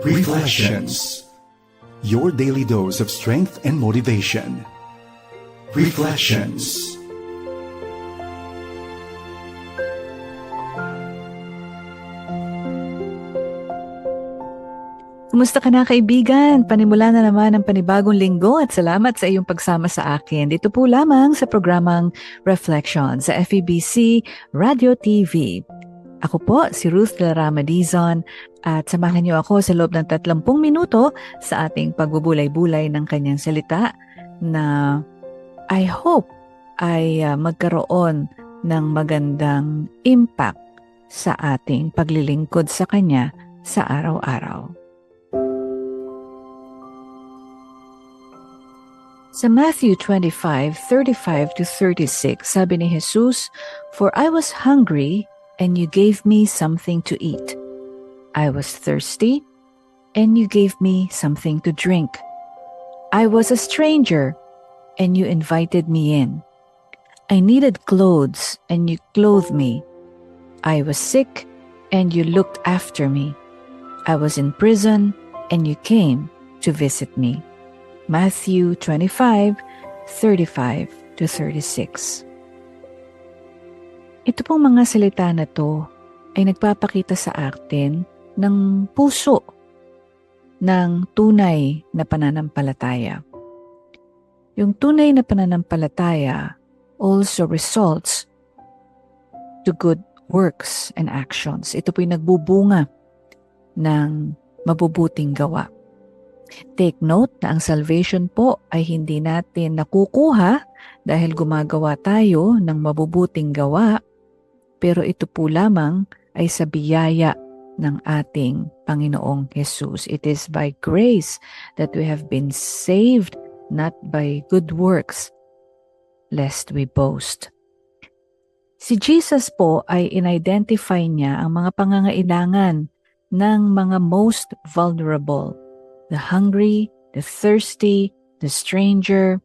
Reflections. Your daily dose of strength and motivation. Reflections. Kumusta ka na kaibigan? Panimula na naman ang panibagong linggo at salamat sa iyong pagsama sa akin. Dito po lamang sa programang Reflection sa FEBC Radio TV. Ako po si Ruth Larama Dizon at samahan niyo ako sa loob ng 30 minuto sa ating pagbubulay-bulay ng kanyang salita na I hope ay uh, magkaroon ng magandang impact sa ating paglilingkod sa kanya sa araw-araw. Sa Matthew 25:35 to 36, sabi ni Jesus, For I was hungry, and you gave me something to eat. I was thirsty, and you gave me something to drink. I was a stranger, and you invited me in. I needed clothes, and you clothed me. I was sick, and you looked after me. I was in prison, and you came to visit me. Matthew 25, 35 to 36. Ito pong mga salita na to ay nagpapakita sa atin ng puso ng tunay na pananampalataya. Yung tunay na pananampalataya also results to good works and actions. Ito po'y nagbubunga ng mabubuting gawa. Take note na ang salvation po ay hindi natin nakukuha dahil gumagawa tayo ng mabubuting gawa, pero ito po lamang ay sa biyaya ng ating Panginoong Jesus. It is by grace that we have been saved, not by good works, lest we boast. Si Jesus po ay in-identify niya ang mga pangangailangan ng mga most vulnerable the hungry, the thirsty, the stranger,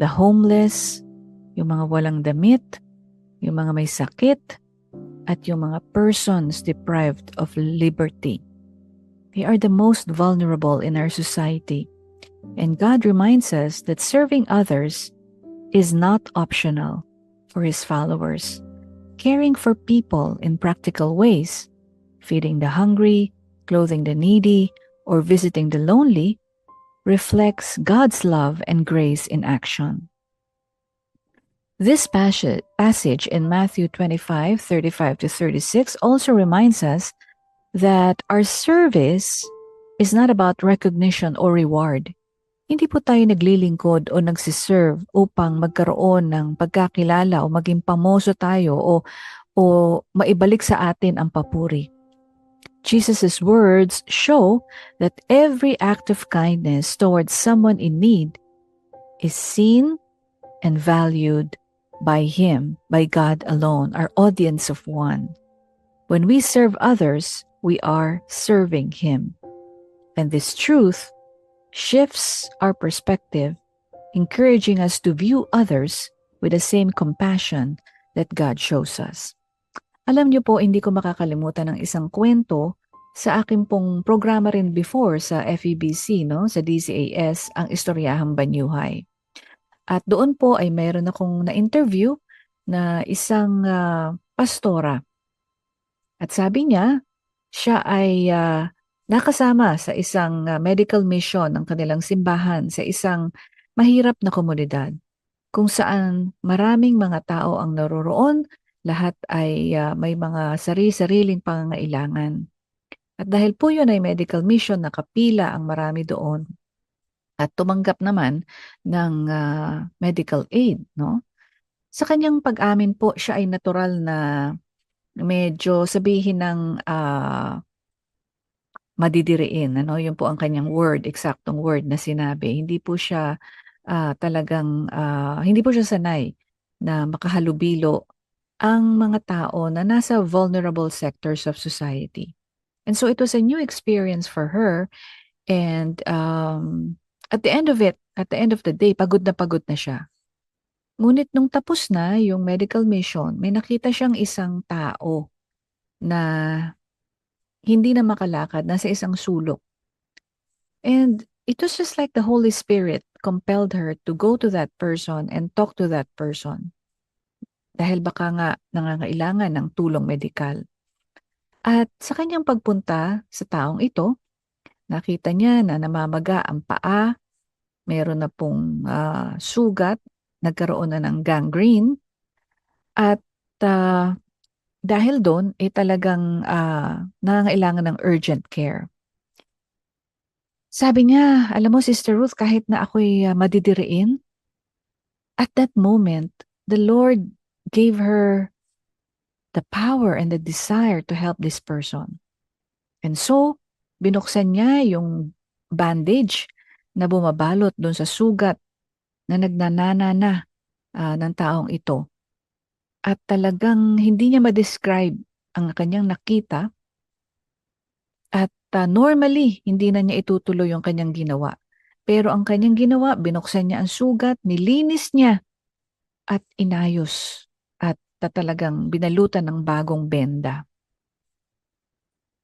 the homeless, yung mga walang damit, yung mga may sakit, at yung mga persons deprived of liberty. They are the most vulnerable in our society. And God reminds us that serving others is not optional for His followers. Caring for people in practical ways, feeding the hungry, clothing the needy, or visiting the lonely reflects God's love and grace in action. This passage in Matthew 25, 35 to 36 also reminds us that our service is not about recognition or reward. Hindi po tayo naglilingkod o nagsiserve upang magkaroon ng pagkakilala o maging pamoso tayo o, o maibalik sa atin ang papuri. Jesus' words show that every act of kindness towards someone in need is seen and valued by Him, by God alone, our audience of one. When we serve others, we are serving Him. And this truth shifts our perspective, encouraging us to view others with the same compassion that God shows us. Alam niyo po, hindi ko makakalimutan ng isang kwento sa akin pong programa rin before sa FEBC, no, sa DCAS, ang Istoryahang Banyuhay. At doon po ay mayroon akong na-interview na isang uh, pastora. At sabi niya, siya ay uh, nakasama sa isang uh, medical mission ng kanilang simbahan sa isang mahirap na komunidad kung saan maraming mga tao ang naroroon lahat ay uh, may mga sari-sariling pangangailangan. At dahil po yun ay medical mission, nakapila ang marami doon at tumanggap naman ng uh, medical aid. No? Sa kanyang pag-amin po, siya ay natural na medyo sabihin ng uh, madidiriin. Ano? Yun po ang kanyang word, eksaktong word na sinabi. Hindi po siya uh, talagang, uh, hindi po siya sanay na makahalubilo ang mga tao na nasa vulnerable sectors of society. And so it was a new experience for her. And um, at the end of it, at the end of the day, pagod na pagod na siya. Ngunit nung tapos na yung medical mission, may nakita siyang isang tao na hindi na makalakad, nasa isang sulok. And it was just like the Holy Spirit compelled her to go to that person and talk to that person. Dahil baka nga nangangailangan ng tulong medikal. At sa kanyang pagpunta sa taong ito, nakita niya na namamaga ang paa, meron na pong ah, sugat, nagkaroon na ng gangrene, at ah, dahil doon, eh talagang ah, nangangailangan ng urgent care. Sabi niya, alam mo Sister Ruth, kahit na ako'y ah, madidiriin, at that moment, the Lord gave her the power and the desire to help this person. And so, binuksan niya yung bandage na bumabalot doon sa sugat na nagnanana na ah, ng taong ito. At talagang hindi niya ma-describe ang kanyang nakita at ah, normally hindi na niya itutuloy yung kanyang ginawa. Pero ang kanyang ginawa, binuksan niya ang sugat, nilinis niya at inayos at ta- talagang binalutan ng bagong benda.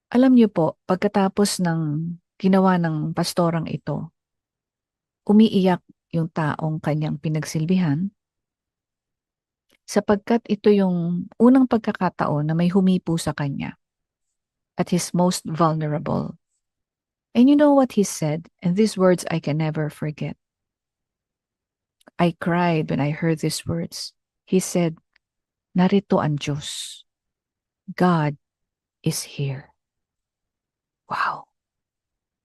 Alam niyo po, pagkatapos ng ginawa ng pastorang ito, umiiyak yung taong kanyang pinagsilbihan sapagkat ito yung unang pagkakataon na may humipo sa kanya at his most vulnerable. And you know what he said? And these words I can never forget. I cried when I heard these words. He said, Narito ang Diyos. God is here. Wow.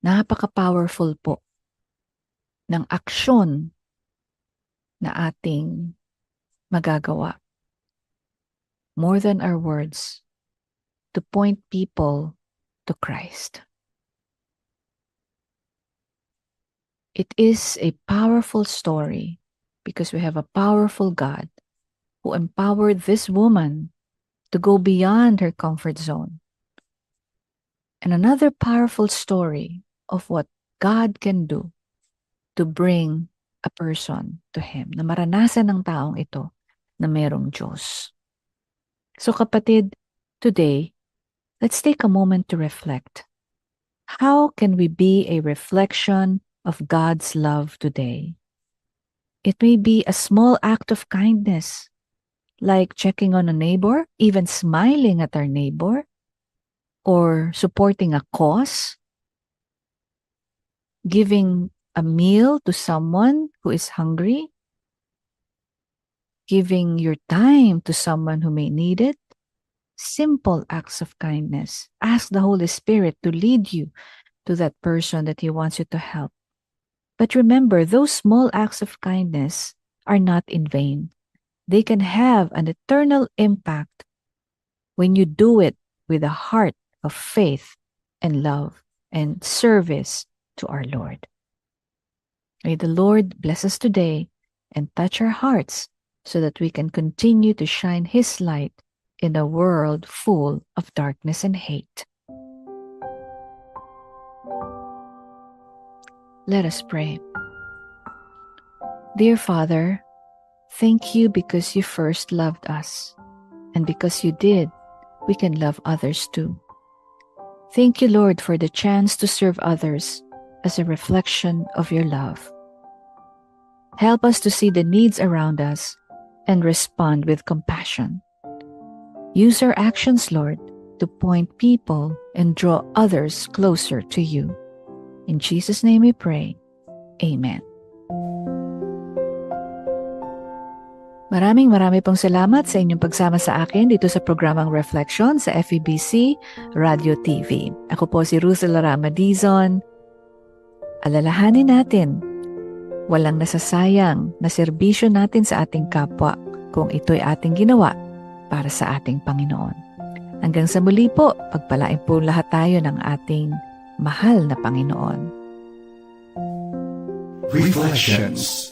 Napaka-powerful po ng aksyon na ating magagawa. More than our words, to point people to Christ. It is a powerful story because we have a powerful God who empowered this woman to go beyond her comfort zone. And another powerful story of what God can do to bring a person to Him, na maranasan ng taong ito na merong Diyos. So kapatid, today, let's take a moment to reflect. How can we be a reflection of God's love today? It may be a small act of kindness, like checking on a neighbor, even smiling at our neighbor, or supporting a cause, giving a meal to someone who is hungry, giving your time to someone who may need it. Simple acts of kindness. Ask the Holy Spirit to lead you to that person that He wants you to help. But remember, those small acts of kindness are not in vain. They can have an eternal impact when you do it with a heart of faith and love and service to our Lord. May the Lord bless us today and touch our hearts so that we can continue to shine His light in a world full of darkness and hate. Let us pray. Dear Father, thank you because you first loved us, and because you did, we can love others too. Thank you, Lord, for the chance to serve others as a reflection of your love. Help us to see the needs around us and respond with compassion. Use our actions, Lord, to point people and draw others closer to you. In Jesus' name we pray. Amen. Maraming marami pong salamat sa inyong pagsama sa akin dito sa programang Reflection sa FEBC Radio TV. Ako po si Ruzela Rama Dizon. Alalahanin natin, walang nasasayang na serbisyo natin sa ating kapwa kung ito'y ating ginawa para sa ating Panginoon. Hanggang sa muli po, pagpalain po lahat tayo ng ating mahal na Panginoon. Reflections.